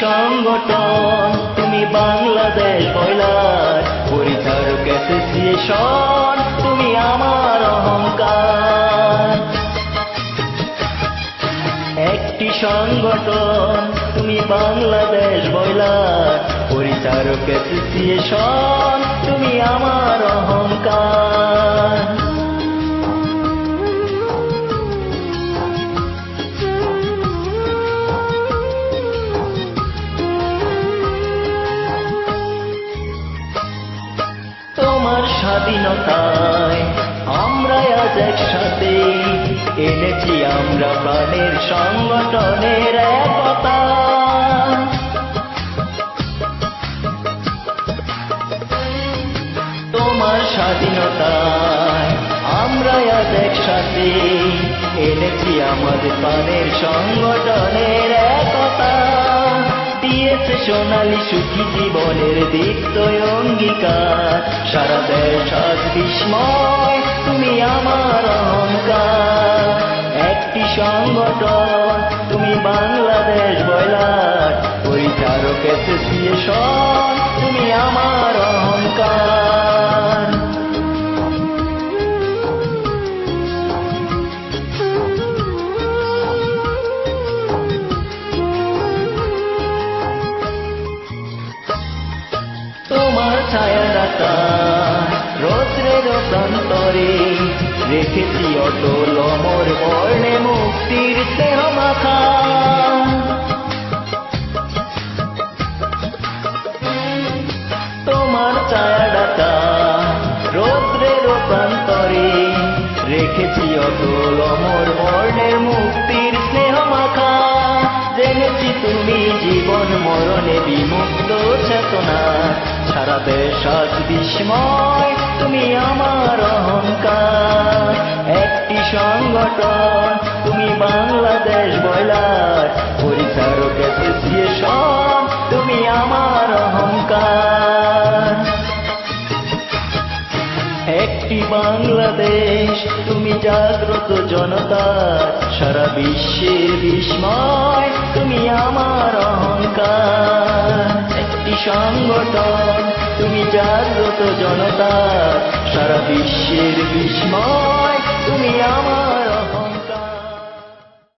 সংগঠন, তুমি Bangladesh boiler পরিচারক association, তুমি আমার অহংকার। একটি সংগঠন, তুমি বাংলাদেশ বয়লার পরিচারক অ্যাসোসিয়েশন, তুমি আমার অহংকার। স্বাধীনতায় আমরা আজ একসাথে এনেছি আমরা প্রাণের সংগঠনের একতা। তোমার স্বাধীনতায় আমরা আজ একসাথে এনেছি আমাদের প্রাণের সংগঠনের একতা। দিয়েছে সোনালী সুখী জীবনের দীপ্ত অঙ্গীকার। সারা দেশ আজ বিস্ময়, তুমি আমার অহংকার। একটি সংগঠন, তুমি বাংলাদেশ বয়লার। পরিচারক দিয়ে তুমি তোমার ছায়া রাখা রৌদ্রের প্রান্তরে রেখেছি অটল অমর বর্ণে মুক্তির স্নেহ মাখা তোমার ছায়া ডাকা রৌদ্রের প্রান্তরে রেখেছি অটল অমর বর্ণের মুক্তির স্নেহ মাখা। জেনেছি তুমি জীবন মরণে বিমুক্ত দেশ আজ বিস্ময়, তুমি আমার অহংকার। একটি সংগঠন, তুমি বাংলাদেশ বয়লার। পরিচারক অ্যাসোসিয়েশন তুমি আমার অহংকার। একটি বাংলাদেশ, তুমি জাগ্রত জনতার সারা বিশ্বের বিস্ময়, তুমি আমার অহংকার। সংগঠন তুমি জাগ্রত জনতা সারা বিশ্বের বিস্ময় তুমি আমার